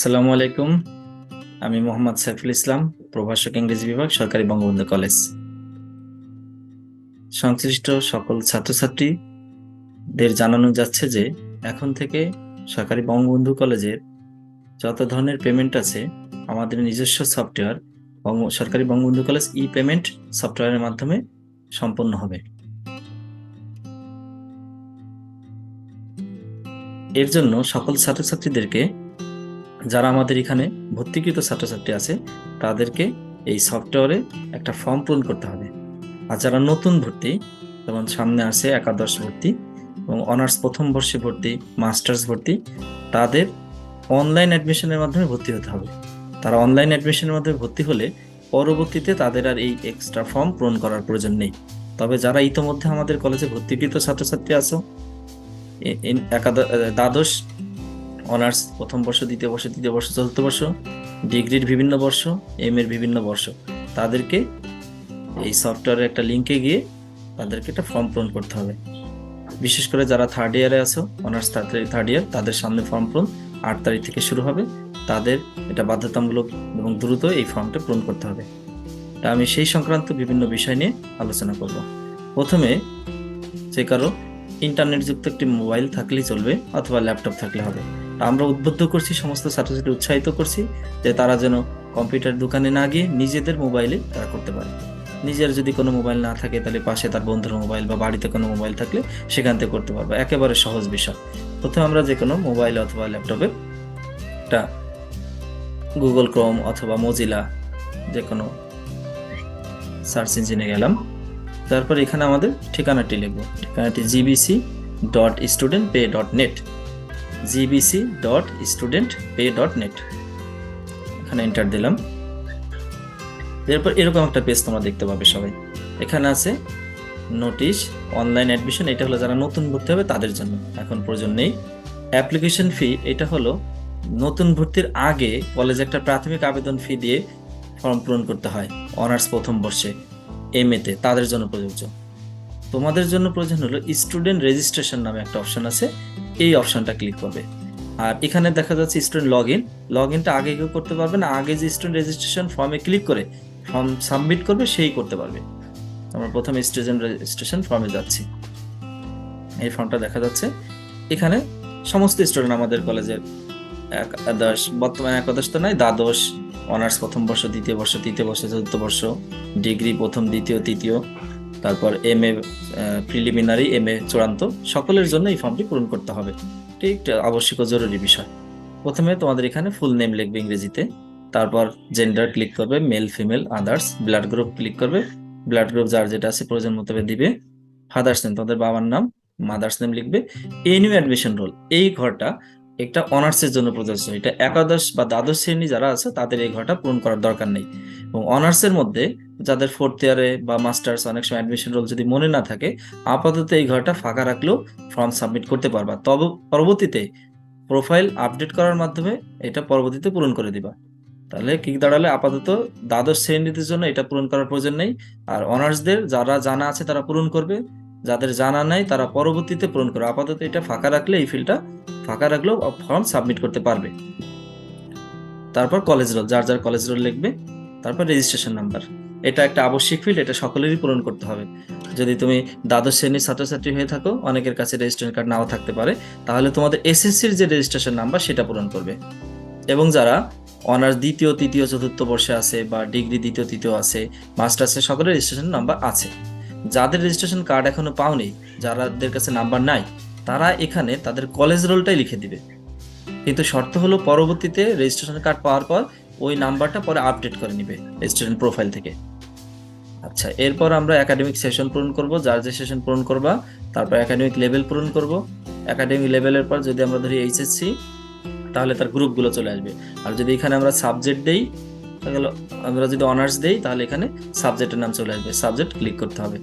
আসসালামু আলাইকুম। আমি মোহাম্মদ সাইফুল ইসলাম, প্রভাষক ইংরেজি বিভাগ, সরকারি বঙ্গবন্ধু কলেজ। সংশ্লিষ্ট সকল ছাত্রছাত্রীদের জানানো যাচ্ছে যে, এখন থেকে সরকারি বঙ্গবন্ধু কলেজের যত ধরনের পেমেন্ট আছে, আমাদের নিজস্ব সফটওয়্যার সরকারি বঙ্গবন্ধু কলেজ ই পেমেন্ট সফটওয়্যারের মাধ্যমে সম্পন্ন হবে। এর জন্য সকল ছাত্রছাত্রীদেরকে যারা আমাদের এখানে ভর্তিকৃত ছাত্রছাত্রী আছে, তাদেরকে এই সফটওয়্যারে একটা ফর্ম পূরণ করতে হবে। আর যারা নতুন ভর্তি, যেমন সামনে আছে একাদশ ভর্তি এবং অনার্স প্রথম বর্ষে ভর্তি, মাস্টার্স ভর্তি, তাদের অনলাইন অ্যাডমিশনের মাধ্যমে ভর্তি হতে হবে। তারা অনলাইন অ্যাডমিশনের মাধ্যমে ভর্তি হলে পরবর্তীতে তাদের আর এই এক্সট্রা ফর্ম পূরণ করার প্রয়োজন নেই। তবে যারা ইতোমধ্যে আমাদের কলেজে ভর্তিকৃত ছাত্রছাত্রী আছো একাদশ দ্বাদশ অনার্স, প্রথম বর্ষ, দ্বিতীয় বর্ষ, তৃতীয় বর্ষ, চতুর্থ বর্ষ, ডিগ্রির বিভিন্ন বর্ষ, এম এর বিভিন্ন বর্ষ। তাদেরকে এই সফটওয়্যারের একটা লিঙ্কে গিয়ে তাদেরকে একটা ফর্ম পূরণ করতে হবে। বিশেষ করে যারা থার্ড ইয়ারে আছো, অনার্স থার্ড ইয়ার তাদের সামনে ফর্ম পূরণ আট তারিখ থেকে শুরু হবে। তাদের এটা বাধ্যতামূলক এবং দ্রুত এই ফর্মটা পূরণ করতে হবে। তা আমি সেই সংক্রান্ত বিভিন্ন বিষয় নিয়ে আলোচনা করব। প্রথমে যে কারও ইন্টারনেট যুক্ত একটি মোবাইল থাকলেই চলবে অথবা ল্যাপটপ থাকলে হবে। আমরা উদ্বুদ্ধ করছি, সমস্ত ছাত্রছাত্রী উৎসাহিত করছি যে তারা যেন কম্পিউটার দোকানে না গিয়ে নিজেদের মোবাইলে তারা করতে পারে। নিজের যদি কোনো মোবাইল না থাকে, তাহলে পাশে তার বন্ধুর মোবাইল বা বাড়িতে কোনো মোবাইল থাকলে সেখান থেকে করতে পারবে। একেবারে সহজ বিষয়। প্রথমে আমরা যে কোনো মোবাইল অথবা ল্যাপটপে একটা গুগল ক্রোম অথবা মজিলা যে কোনো সার্চ ইঞ্জিনে গেলাম। তারপর এখানে আমাদের ঠিকানাটি লিখব। ঠিকানাটি GBC dot student pay dot net GBC dot student pay dot net এখানে এন্টার দিলাম। এরপর এরকম একটা পেজ তোমরা দেখতে পাবে সবাই। এখানে আছে নোটিশ অনলাইন অ্যাডমিশন এটা হলো যারা নতুন ভর্তি হবে তাদের জন্য। এখন প্রয়োজন নেই। অ্যাপ্লিকেশন ফি এটা হলো নতুন ভর্তির আগে কলেজে একটা প্রাথমিক আবেদন ফি দিয়ে ফর্ম পূরণ করতে হয় অনার্স প্রথম বর্ষে এম তে, তাদের জন্য প্রযোজ্য। তোমাদের জন্য প্রয়োজন হলো স্টুডেন্ট রেজিস্ট্রেশন নামে একটা অপশন আছে। এই অপশনটা ক্লিক করবে। আর এখানে দেখা যাচ্ছে স্টুডেন্ট লগ ইন লগ ইনটা আগে কেউ করতে পারবে না। আগে যে স্টুডেন্ট রেজিস্ট্রেশন ফর্মে ক্লিক করে ফর্ম সাবমিট করবে, সেই করতে পারবে। আমরা প্রথমে স্টুডেন্ট রেজিস্ট্রেশন ফর্মে যাচ্ছি। এই ফর্মটা দেখা যাচ্ছে। এখানে সমস্ত স্টুডেন্ট আমাদের কলেজের একাদশ বর্তমানে একাদশ তো নয়, দ্বাদশ অনার্স প্রথম বর্ষ, দ্বিতীয় বর্ষ, তৃতীয় বর্ষ, চতুর্থ বর্ষ ডিগ্রি প্রথম, দ্বিতীয়, তৃতীয়। তারপর M A preliminary M A চূড়ান্ত। সকলের জন্য এই ফর্মটি পূরণ করতে হবে। একটা আবশ্যক জরুরি বিষয়। প্রথমে তোমাদের এখানে ফুল নেম লিখবে ইংরেজিতে। তারপর জেন্ডার ক্লিক করবে male female others blood group click করবে। ব্লাড গ্রুপ যার যেটা আছে প্রয়োজন মোতাবেক দিবে। ফাদার্স নেম তোমাদের বাবার নাম মাদার্স নেম লিখবে। এনিউ অ্যাডমিশন রোল এই ঘরটা একটা অনার্সের জন্য প্রযোজ্য। এটা একাদশ বা দ্বাদশ শ্রেণি যারা আছে, তাদের এই ঘরটা পূরণ করার দরকার নেই। এবং অনার্সের মধ্যে যাদের ফোর্থ ইয়ারে বা মাস্টার্স অনেক সময় অ্যাডমিশন রোল যদি মনে না থাকে, আপাতত এই ঘরটা ফাঁকা রাখলেও ফর্ম সাবমিট করতে পারবা। তবে পরবর্তীতে প্রোফাইল আপডেট করার মাধ্যমে এটা পরবর্তীতে পূরণ করে দিবা। তাহলে কি দাঁড়ালে আপাতত দ্বাদশ শ্রেণীদের জন্য এটা পূরণ করার প্রয়োজন নেই। আর অনার্সদের যারা জানা আছে তারা পূরণ করবে। যাদের জানা নাই, তারা পরবর্তীতে পূরণ করবে আপাতত এটা ফাঁকা রাখলে এই ফিল্ডটা ফাঁকা রাখলেও ফর্ম সাবমিট করতে পারবে। তারপর কলেজ রোল যার যার কলেজ রোল লিখবে, তারপর রেজিস্ট্রেশন নাম্বার এটা একটা আবশ্যিক ফিল্ড এটা সকলেরই পূরণ করতে হবে। যদি তুমি দ্বাদশ শ্রেণির ছাত্রছাত্রী হয়ে থাকো, অনেকের কাছে রেজিস্ট্রেশন কার্ড নাও থাকতে পারে। তাহলে তোমাদের এসএসসির যে রেজিস্ট্রেশন নাম্বার সেটা পূরণ করবে। এবং যারা অনার্স দ্বিতীয়, তৃতীয়, চতুর্থ বর্ষে আছে বা ডিগ্রি দ্বিতীয়, তৃতীয় আছে মাস্টার্সের সকলের রেজিস্ট্রেশন নাম্বার আছে। যাদের রেজিস্ট্রেশন কার্ড এখনও পাওনি যারাদের কাছে নাম্বার নাই, তারা এখানে তাদের কলেজ রোলটাই লিখে দিবে। কিন্তু শর্ত হলো পরবর্তীতে রেজিস্ট্রেশন কার্ড পাওয়ার পর ওই নাম্বারটা পরে আপডেট করে নিবে স্টুডেন্ট প্রোফাইল থেকে। আচ্ছা এরপর আমরা একাডেমিক সেশন পূরণ করব। যার যে সেশন পূরণ করবা, তারপর একাডেমিক লেভেল পূরণ করব। একাডেমিক লেভেলের পর যদি আমরা ধরি এইচএসসি তাহলে তার গ্রুপগুলো চলে আসবে। আর যদি এখানে আমরা সাবজেক্ট দেই তাহলে আমরা যদি অনার্স দেই, তাহলে এখানে সাবজেক্টের নাম চলে আসবে। সাবজেক্ট ক্লিক করতে হবে।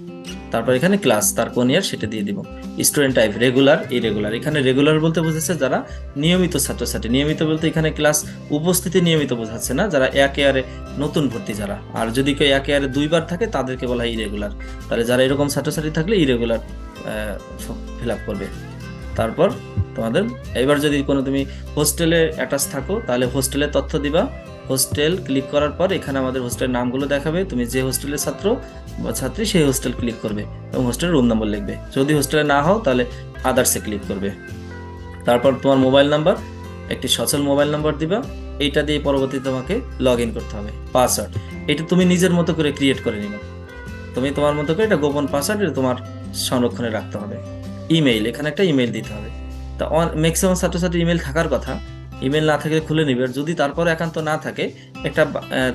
তারপর এখানে ক্লাস তার কোন ইয়ার সেটা দিয়ে দিব। স্টুডেন্ট টাইপ রেগুলার ইরেগুলার এখানে রেগুলার বলতে বোঝাচ্ছে যারা নিয়মিত ছাত্রছাত্রী। নিয়মিত বলতে এখানে ক্লাস উপস্থিতি নিয়মিত বোঝাচ্ছে না। যারা এক ইয়ারে নতুন ভর্তি যারা। আর যদি কেউ এক ইয়ারে দুইবার থাকে, তাদেরকে বলা হয় ইরেগুলার তাহলে যারা এরকম ছাত্রছাত্রী থাকলে ইরেগুলার ফিল আপ করবে। তারপর তোমাদের, এবার যদি কোনো তুমি হোস্টেলে অ্যাটাচ থাকো, তাহলে হোস্টেলের তথ্য দিবা। হোস্টেল ক্লিক করার পর এখানে আমাদের হোস্টেলের নামগুলো দেখাবে। তুমি যে হোস্টেলের ছাত্র বা ছাত্রী, সেই হোস্টেল ক্লিক করবে এবং হোস্টেলের রুম নম্বর লিখবে। যদি হোস্টেলে না হও, তাহলে আদার্সে ক্লিক করবে। তারপর তোমার মোবাইল নাম্বার, একটি সচল মোবাইল নাম্বার দিবা। এইটা দিয়ে পরবর্তী তোমাকে লগ ইন করতে হবে পাসওয়ার্ড এটা তুমি নিজের মতো করে ক্রিয়েট করে নিবে। তুমি তোমার মতো করে এটা গোপন পাসওয়ার্ড এটা তোমার সংরক্ষণে রাখতে হবে। ইমেইল এখানে একটা ইমেইল দিতে হবে। তা ম্যাক্সিমাম ছাত্রছাত্রী ইমেল থাকার কথা ইমেল না থাকলে খুলে নিবে। আর যদি তারপরে একান্ত না থাকে, একটা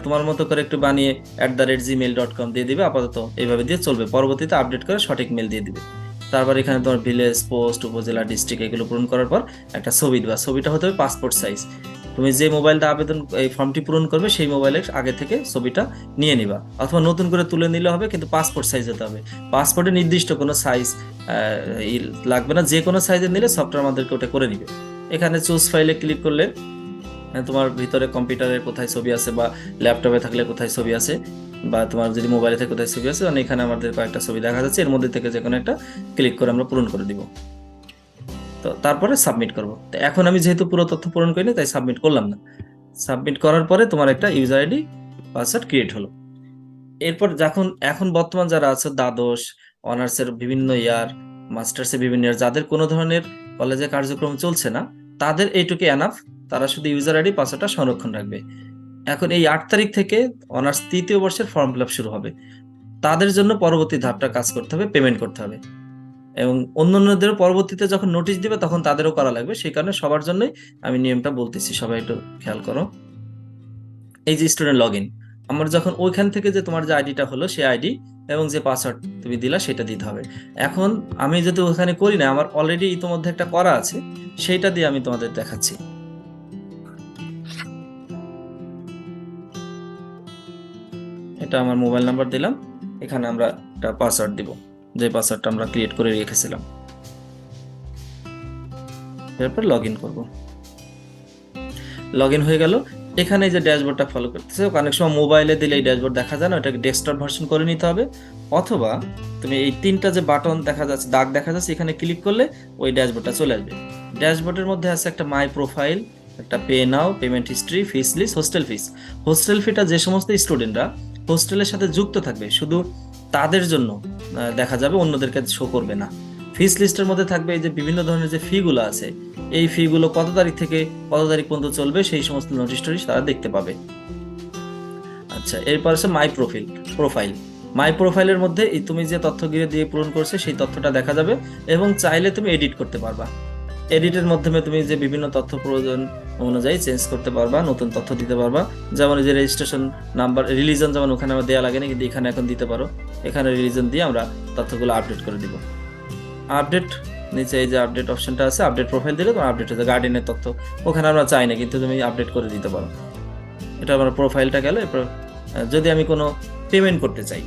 তোমার মতো করে একটু বানিয়ে at the rate Gmail dot com দিয়ে দিবে, আপাতত এইভাবে দিয়ে চলবে। পরবর্তীতে আপডেট করে সঠিক মেল দিয়ে দিবে। তারপর এখানে তোমার ভিলেজ পোস্ট উপজেলা ডিস্ট্রিক্ট এগুলো পূরণ করার পর একটা ছবি দিবা। ছবিটা হতে হবে পাসপোর্ট সাইজ তুমি যে মোবাইলটা আবেদন, এই ফর্মটি পূরণ করবে, সেই মোবাইলের আগে থেকে ছবিটা নিয়ে নিবা। অথবা নতুন করে তুলে নিলে হবে, কিন্তু পাসপোর্ট সাইজ হতে হবে। পাসপোর্টে নির্দিষ্ট কোনো সাইজ লাগবে না। যে কোনো সাইজের নিলে সফটওয়্যার আমাদেরকে ওটা করে নিবে। এখানে চুজ ফাইলে ক্লিক করলে তোমার ভিতরে কম্পিউটারে কোথায় ছবি আছে বা ল্যাপটপে থাকলে কোথায় ছবি আছে বা তোমার যদি মোবাইলে থেকে কোথায় ছবি আছে মানে এখানে আমাদের কয়েকটা ছবি দেখা যাচ্ছে, এর মধ্যে থেকে যে কোনো একটা ক্লিক করে আমরা পূরণ করে দিব। তো তারপরে সাবমিট করব। তো এখন আমি যেহেতু পুরো তথ্য পূরণ করিনি, তাই সাবমিট করলাম না। সাবমিট করার পরে তোমার একটা ইউজার আইডি পাসওয়ার্ড ক্রিয়েট হলো। এরপর যখন, এখন বর্তমান যারা আছে, দ্বাদশ অনার্সের বিভিন্ন ইয়ার মাস্টার্সের বিভিন্ন ইয়ার যাদের কোনো ধরনের কলেজে কার্যক্রম চলছে না তাদের এইটুকু এনাফ তারা শুধু ইউজার আইডি পাসওয়ার্ডটা সংরক্ষণ রাখবে। এখন এই আট তারিখ থেকে অনার্স তৃতীয় বর্ষের ফর্ম ফিল শুরু হবে। তাদের জন্য পরবর্তী ধাপটা কাজ করতে হবে পেমেন্ট করতে হবে। এবং অন্যান্যদের পরবর্তীতে যখন নোটিশ দিবে, তখন তাদেরও করা লাগবে। সেই কারণে সবার জন্যই আমি নিয়মটা বলতেছি, সবাই একটু খেয়াল করো। এই যে স্টুডেন্ট লগ ইন আমার যখন ওইখান থেকে যে তোমার যে আইডিটা হলো সেই আইডি এবং যে পাসওয়ার্ড তুমি দিলা সেটা দিতে হবে। এখন আমি যদি ওখানে করি না, আমার অলরেডি ইতোমধ্যে একটা করা আছে, সেইটা দিয়ে আমি তোমাদের দেখাচ্ছি। এটা আমার মোবাইল নাম্বার দিলাম, এখানে আমরা একটা পাসওয়ার্ড দিব। যে পাসওয়ার্ডটা আমরা ক্রিয়েট করে রেখেছিলাম। এরপর লগ ইন করব। লগ ইন হয়ে গেল এখানে যে ড্যাশবোর্ডটা ফলো করতেছে, অনেক সময় মোবাইলে দিলে এই ড্যাশবোর্ড দেখা যায় না, ওটাকে ডেস্কটপ ভার্সন করে নিতে হবে। অথবা তুমি এই তিনটা যে বাটন দেখা যাচ্ছে, দাগ দেখা যাচ্ছে, এখানে ক্লিক করলে ওই ড্যাশবোর্ডটা চলে আসবে। ড্যাশবোর্ডের মধ্যে আছে একটা মাই প্রোফাইল একটা pay now payment history fees list hostel fees hostel ফিটা যে সমস্ত স্টুডেন্টরা হোস্টেলের সাথে যুক্ত থাকবে, শুধু তাদের জন্য দেখা যাবে, অন্যদেরকে শো করবে না। ফিস লিস্টের মধ্যে থাকবে এই যে বিভিন্ন ধরনের যে ফিগুলো আছে, এই ফিগুলো কত তারিখ থেকে কত তারিখ পর্যন্ত চলবে সেই সমস্ত নোটিশ টোটিশ তারা দেখতে পাবে। আচ্ছা এরপর আছে মাই প্রোফাইল প্রোফাইল মাই প্রোফাইলের মধ্যে এই তুমি যে তথ্য তথ্যগুলো দিয়ে পূরণ করছে সেই তথ্যটা দেখা যাবে এবং চাইলে তুমি এডিট করতে পারবা। এডিটের মাধ্যমে তুমি যে বিভিন্ন তথ্য প্রয়োজন অনুযায়ী চেঞ্জ করতে পারবা, নতুন তথ্য দিতে পারবা। যেমন এই যে রেজিস্ট্রেশন নাম্বার রিলিজন যেমন ওখানে আমার দেওয়া লাগে না কিন্তু এখানে এখন দিতে পারো। এখানে রিলিজন দিয়ে আমরা তথ্যগুলো আপডেট করে দিব। আপডেট, নিচে এই যে আপডেট অপশনটা আছে, আপডেট প্রোফাইল দিলে তোমার আপডেট হচ্ছে গার্ডেনের তথ্য। ওখানে আমরা চাই না, কিন্তু তুমি আপডেট করে দিতে পারো। এটা আমার প্রোফাইলটা গেল, এরপর যদি আমি কোনো পেমেন্ট করতে চাই,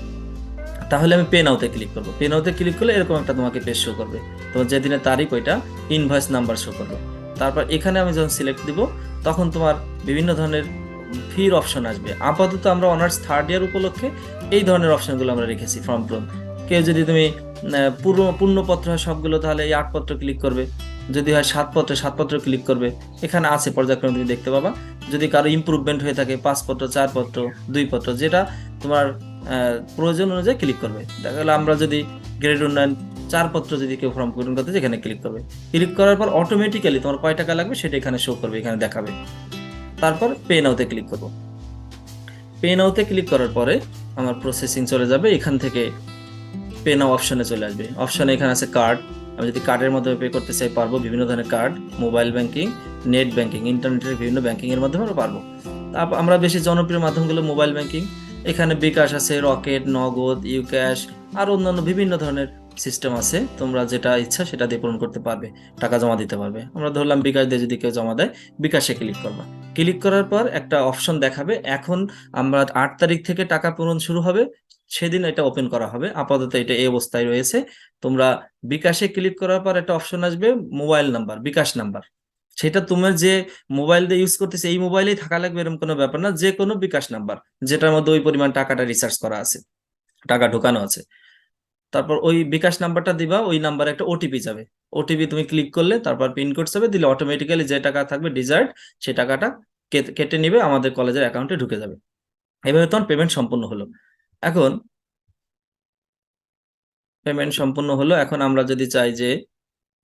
তাহলে আমি পে নাওতে ক্লিক করব। পে নাওতে ক্লিক করলে এরকম একটা তোমাকে পেজ শো করবে। তোমার যেদিনের তারিখ ওইটা ইনভয়েস নাম্বার শো করবে। তারপর এখানে আমি যখন সিলেক্ট দিব, তখন তোমার বিভিন্ন ধরনের ফির অপশন আসবে। আপাতত আমরা অনার্স থার্ড ইয়ার উপলক্ষে এই ধরনের অপশনগুলো আমরা রেখেছি ফর্ম পূরণ কেউ যদি তুমি পূর্ণ পূর্ণপত্র হয় সবগুলো তাহলে এই আট পত্র ক্লিক করবে। যদি হয় সাত পত্র সাত পত্র ক্লিক করবে। এখানে আছে পর্যায়ক্রমে তুমি দেখতে পাবা। যদি কারও ইমপ্রুভমেন্ট হয়ে থাকে পাঁচ পত্র চার পত্র দুই পত্র যেটা তোমার প্রয়োজন অনুযায়ী ক্লিক করবে। দেখা গেলো আমরা যদি গ্রেড উন্নয়ন চার পত্র যদি কেউ ফর্ম পূরণ করতে চায়, এখানে ক্লিক করবে। ক্লিক করার পর অটোমেটিক্যালি তোমার কয় টাকা লাগবে সেটা এখানে শো করবে এখানে দেখাবে। তারপর পে নাওতে ক্লিক করব। পে নাওতে ক্লিক করার পরে আমার প্রসেসিং চলে যাবে এখান থেকে পে নাও অপশনে চলে আসবে। অপশনে এখানে আছে কার্ড আমি যদি কার্ডের মাধ্যমে পে করতে চাই, পারব বিভিন্ন ধরনের card mobile banking net banking ইন্টারনেটের বিভিন্ন ব্যাংকিং এর মাধ্যমে আমরা পারব। তারপর আমরা বেশি জনপ্রিয় মাধ্যমগুলো মোবাইল ব্যাংকিং এখানে বিকাশ আছে, রকেট, নগদ ইউক্যাশ আর অন্যান্য বিভিন্ন ধরনের সিস্টেম আছে। তোমরা যেটা ইচ্ছা সেটা দিয়ে পূরণ করতে পারবে, টাকা জমা দিতে পারবে। আমরা ধরলাম বিকাশ দিয়ে যদি কেউ জমা দেয়, বিকাশে ক্লিক করবা। ক্লিক করার পর একটা অপশন দেখাবে, এখন আমরা আট তারিখ থেকে টাকা পূরণ শুরু হবে। সেদিন এটা ওপেন করা হবে। আপাতত এটা এই অবস্থায় রয়েছে। তোমরা বিকাশে ক্লিক করার পর একটা অপশন আসবে মোবাইল নাম্বার বিকাশ নাম্বার সেটা তোমার যে মোবাইল দিয়ে ইউজ করতেছে, এই মোবাইলেই থাকা লাগবে এরকম কোনো ব্যাপার না, যে কোনো বিকাশ নাম্বার যেটার মধ্যে ওই পরিমাণ টাকাটা রিসার্চ করা আছে, টাকা ঢোকানো আছে। তারপর ওই বিকাশ নাম্বারটা দিবা, ওই নাম্বারে একটা ওটিপি যাবে। ওটিপি তুমি ক্লিক করলে, তারপর পিনকোড যাবে দিলে অটোমেটিক্যালি যে টাকা থাকবে ডিজার্ট সে টাকাটা কেটে নিবে, আমাদের কলেজের অ্যাকাউন্টে ঢুকে যাবে। এভাবে তোমার পেমেন্ট সম্পূর্ণ হলো। এখন পেমেন্ট সম্পূর্ণ হলো। এখন আমরা যদি চাই যে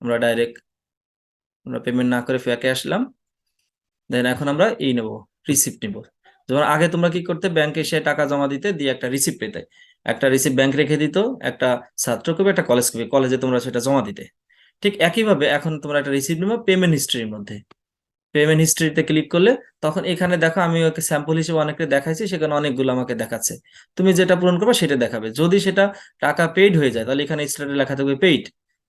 আমরা ডাইরেক্ট আমরা পেমেন্ট না করে ফ্যাকে আসলাম দেন এখন আমরা এই নেব রিসিপ্ট নিব। যেমন আগে তোমরা কি করতে ব্যাংকে এসে টাকা জমা দিতে, দিয়ে একটা রিসিপ্ট পেতে। একটা রিসিপ্ট ব্যাংক রেখে দিত, একটা ছাত্র কবি একটা কলেজ কবি কলেজে তোমরা সেটা জমা দিতে। ঠিক একইভাবে এখন তোমরা একটা রিসিপ্ট নেবে পেমেন্ট হিস্ট্রির মধ্যে। পেমেন্ট হিস্ট্রিতে ক্লিক করলে তখন এখানে দেখো আমি ওকে স্যাম্পল হিসেবে অনেককে দেখাইছি সেখানে অনেকগুলো আমাকে দেখাচ্ছে। তুমি যেটা পূরণ করবে সেটা দেখাবে। যদি সেটা টাকা পেইড হয়ে যায়, তাহলে এখানে স্টার্টে লেখা থাকবে পেইড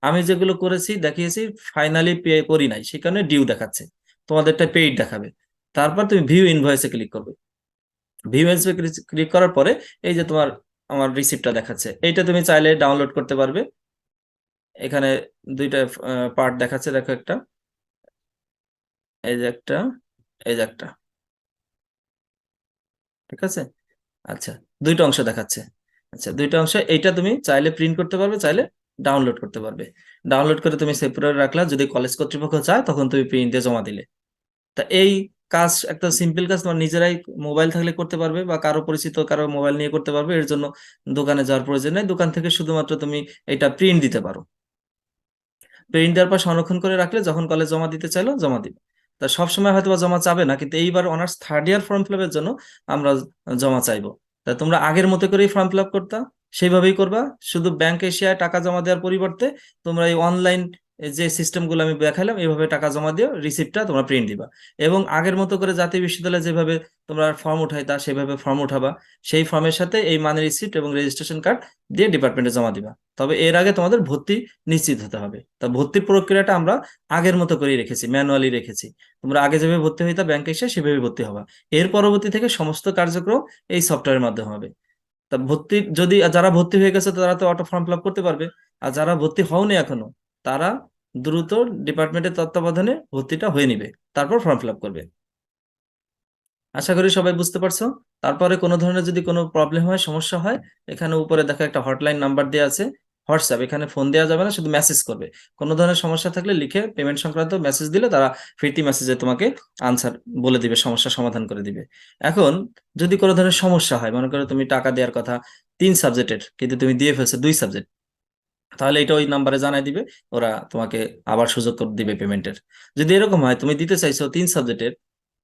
আমি যেগুলো করেছি, দেখিয়েছি ফাইনালি পে করি নাই সেখানে ডিউ দেখাচ্ছে। তোমাদেরটা পেইড দেখাবে। তারপর তুমি ভিউ ইনভয়েসে ক্লিক করবে। ভিউ ইনভয়েসে ক্লিক করার পরে এই যে তোমার, আমার রিসিপ্টটা দেখাচ্ছে। এইটা তুমি চাইলে ডাউনলোড করতে পারবে। এখানে দুইটা পার্ট দেখাচ্ছে, দেখো একটা। এই যে একটা, এই যে একটা। ঠিক আছে? আচ্ছা দুইটা অংশ দেখাচ্ছে। আচ্ছা দুইটা অংশ, এইটা তুমি চাইলে প্রিন্ট করতে পারবে, চাইলে ডাউনলোড করতে পারবে। ডাউনলোড করে তুমি সেপারেট রাখলা, যদি কলেজ কর্তৃপক্ষ চায়, তখন তুমি প্রিন্ট জমা দিলে। তা এই কাজ, একটা সিম্পল কাজ, তোমার নিজেরাই মোবাইল থাকলে করতে পারবে, বা কারও পরিচিত কারও মোবাইল নিয়ে করতে পারবে, এর জন্য দোকানে যাওয়ার প্রয়োজন নেই। দোকান থেকে শুধুমাত্র তুমি এটা প্রিন্ট দিতে পারো। প্রিন্ট দেওয়ার পর সংরক্ষণ করে রাখলে, যখন কলেজ জমা দিতে চাইলো, জমা দিবে। তা সবসময় হয়তো জমা চাবে না, কিন্তু এইবার honours third year form fill জন্য আমরা জমা চাইব। তা তোমরা আগের মতো করেই ফর্ম ফিল আপ করতা, সেইভাবেই করবা। শুধু ব্যাংক এশিয়ায় টাকা জমা দেওয়ার পরিবর্তে তোমরা এই অনলাইন যে সিস্টেমগুলো আমি দেখালাম এইভাবে টাকা জমা দিও রিসিপ্টটা তোমরা প্রিন্ট দিবা। এবং আগের মতো করে জাতীয় বিশ্ববিদ্যালয়ে যেভাবে তোমরা ফর্ম উঠাই তা সেভাবে ফর্ম উঠাবা। সেই ফর্মের সাথে এই মানি রিসিপ্ট এবং রেজিস্ট্রেশন কার্ড দিয়ে ডিপার্টমেন্টে জমা দিবা। তবে এর আগে তোমাদের ভর্তি নিশ্চিত হতে হবে। তা ভর্তির প্রক্রিয়াটা আমরা আগের মতো করেই রেখেছি ম্যানুয়ালি রেখেছি। তোমরা আগে যেভাবে ভর্তি হইতা ব্যাংকে এসে সেভাবে ভর্তি হবা। এর পরবর্তী থেকে সমস্ত কার্যক্রম এই সফটওয়্যারের মাধ্যমে হবে। তা ভর্তি, যদি যারা ভর্তি হয়ে গেছে, তারা তো অটো ফর্ম ফিল করতে পারবে। আর যারা ভর্তি হওনি এখনও তারা দ্রুত ডিপার্টমেন্টের তত্ত্বাবধানে ভর্তিটা হয়ে নিবে, তারপর ফর্ম ফিল করবে। আশা করি সবাই বুঝতে পারছ। তারপরে কোনো ধরনের যদি কোনো প্রবলেম হয়, সমস্যা হয়, এখানে উপরে দেখো একটা হটলাইন নাম্বার দেওয়া আছে হোয়াটসঅ্যাপ এখানে ফোন দেওয়া যাবে না, শুধু মেসেজ করবে। কোনো ধরনের সমস্যা থাকলে লিখে পেমেন্ট সংক্রান্ত মেসেজ দিলে তারা ফিরতি মেসেজে তোমাকে আনসার বলে দিবে, সমস্যা সমাধান করে দিবে। এখন যদি কোনো ধরনের সমস্যা হয়, মনে করো তুমি টাকা দেওয়ার কথা, তিন সাবজেক্টের কিন্তু তুমি দিয়ে ফেলছো দুই সাবজেক্ট তাহলে এটা ওই নাম্বারে জানাই দিবে, ওরা তোমাকে আবার সুযোগ করে দিবে পেমেন্টের যদি এরকম হয়, তুমি দিতে চাইছো তিন সাবজেক্টের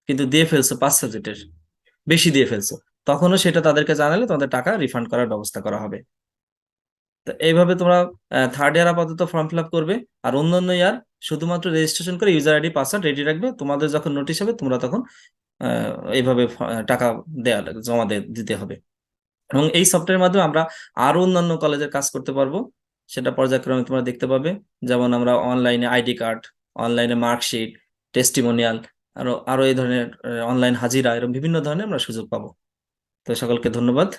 কিন্তু দিয়ে ফেলছো পাঁচ সাবজেক্টের বেশি দিয়ে ফেলছো, তখনও সেটা তাদেরকে জানালে তোমাদের টাকা রিফান্ড করার ব্যবস্থা করা হবে। এইভাবে তোমরা থার্ড ইয়ার আপাতত ফর্ম ফিল করবে, আর অন্যান্য ইয়ার শুধুমাত্র রেজিস্ট্রেশন করে ইউজার আইডি পাসওয়ার্ড রেডি রাখবে, তোমাদের যখন নোটিশ হবে, তোমরা তখন এইভাবে টাকা দেয়া জমা দিতে হবে। এবং এই সফটওয়্যারের মাধ্যমে আমরা আরও অন্যান্য কলেজের কাজ করতে পারব। সেটা পর্যায়ক্রমে তোমরা দেখতে পাবে। যেমন আমরা অনলাইনে আইডি কার্ড অনলাইনে মার্কশিট টেস্টিমোনিয়াল আরও আরও এই ধরনের অনলাইন হাজিরা এরকম বিভিন্ন ধরনের আমরা সুযোগ পাবো। তো সকলকে ধন্যবাদ।